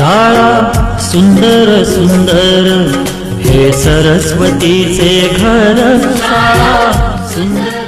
शाळा सुंदर सुंदर हे सरस्वतीचे घर. शाळा सुंदर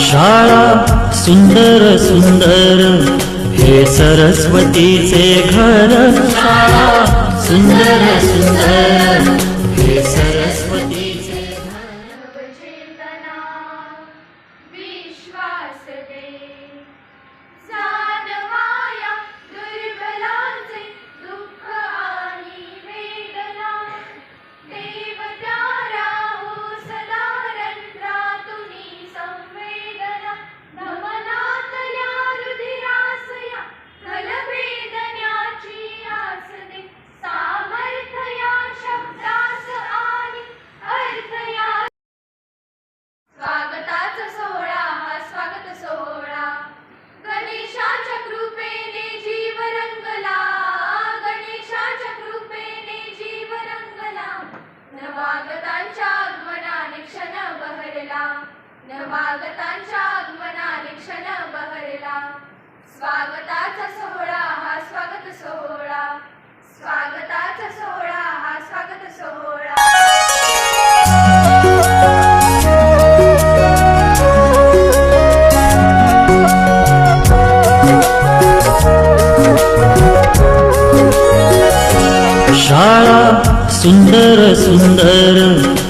शाळा सुंदर सुंदर हे सरस्वतीचे घर. शाळा सुंदर सुंदर नवागतांच्या आगमनाने क्षण बहरला. स्वागताचा सोहळा हा स्वागत सोहळा. स्वागताचा सोहळा हा स्वागत सोहळा. शाळा सुंदर सुंदर.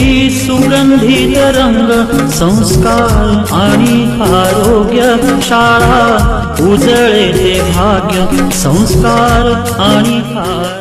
सुगंधित रंग संस्कार आणि आरोग्य शाळा उजळे ते भाग्य संस्कार आणि आरोग्य.